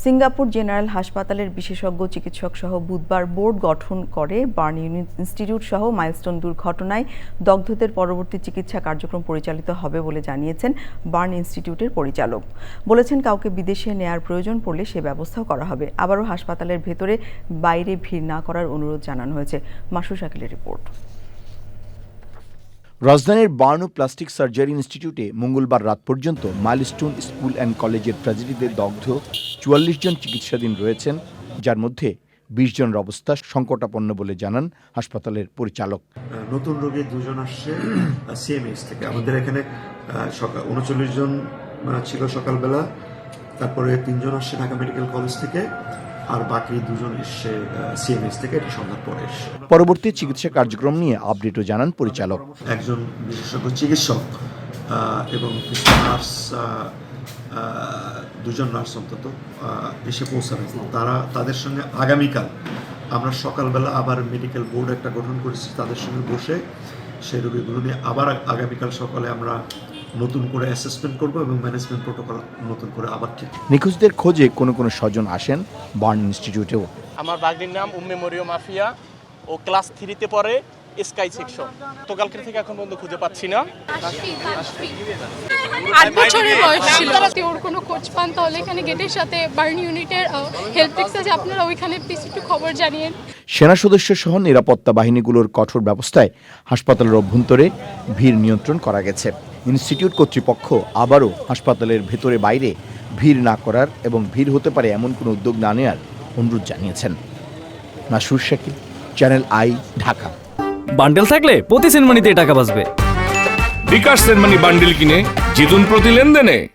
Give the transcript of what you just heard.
Singapore general হাসপাতালের বিশেষজ্ঞ, চিকিৎসক সহ বুধবার বোর্ড গঠন করে বার্ন ইনস্টিটিউট সহ মাইলস্টোন দুর্ঘটনায় দগ্ধদের পরবর্তী চিকিৎসা কার্যক্রম পরিচালিত হবে বলে জানিয়েছেন বার্ন ইনস্টিটিউটের পরিচালক। বলেছেন, কাউকে বিদেশে নেয়ার প্রয়োজন পড়লে সে ব্যবস্থাও করা হবে। আবারও হাসপাতালের ভেতরে বাইরে ভিড় না করার অনুরোধ জানানো হয়েছে। মাসু শাকিলের রিপোর্ট। রাজধানীর বার্ন প্লাস্টিক সার্জারি ইনস্টিটিউটে মঙ্গলবার রাত পর্যন্ত মাইলস্টোন স্কুল অ্যান্ড কলেজের ট্র্যাজেডিতে দগ্ধ চুয়াল্লিশ জন চিকিৎসাধীন রয়েছেন, যার মধ্যে বিশ জনের অবস্থা সংকটাপন্ন বলে জানান হাসপাতালের পরিচালক। নতুন রোগী দুজন আসছে সিএমএস থেকে। আমাদের এখানে সকাল উনচল্লিশ জন ছিল সকালবেলা, তারপরে তিনজন আসছে ঢাকা মেডিকেল কলেজ থেকে। আর বাকি দুজন এসছে সিএমএস থেকে এটা সন্ধ্যার পরে এসছে। পরবর্তী চিকিৎসা কার্যক্রম নিয়ে আপডেটও জানান পরিচালক। একজন বিশেষজ্ঞ চিকিৎসক এবং নার্স দুজন নার্স অন্তত এসে পৌঁছাবে তারা তাদের সঙ্গে আগামীকাল আমরা সকালবেলা আবার মেডিকেল বোর্ড একটা গঠন করেছি তাদের সঙ্গে বসে সেই রোগীগুলো নিয়ে আবার আগামীকাল সকালে আমরা নতুন করে অ্যাসেসমেন্ট করব এবং ম্যানেজমেন্ট প্রোটোকল নতুন করে আবার ঠিক নিখোঁজদের খোঁজে কোনো কোনো স্বজন আসেন বার্ন ইনস্টিটিউটেও। আমার বাগদির নাম উম্মে মরিয়ম মাফিয়া ও ক্লাস থ্রিতে পড়ে স্কাই সেকশন। গতকালকে থেকে এখন পর্যন্ত খুঁজে পাচ্ছি না। আট বছরের বয়স ছিল। ওর কোনো খোঁজ পান তাহলে এখানে গেটের সাথে বার্ন ইউনিটের হেল্প ডেস্ক আছে আপনারা ওইখানে প্লিজ একটু খবর জানিয়েন। সেনা সদস্য সহ নিরাপত্তা বাহিনীগুলোর কঠোর ব্যবস্থায় হাসপাতালের অভ্যন্তরে ভিড় নিয়ন্ত্রণ করা গেছে। ইনস্টিটিউট কর্তৃপক্ষ আবারও হাসপাতালের ভেতরে বাইরে ভিড় না করার এবং ভিড় হতে পারে এমন কোনো উদ্যোগ না নেওয়ার অনুরোধ জানিয়েছেন। Nasur Shakil channel I Dhaka. Bundle থাকলে প্রতি সিনেমানিতে টাকা বাঁচবে। বিকাশ সেনমানি বান্ডেল কিনে জিতুন প্রতি লেনদেনে।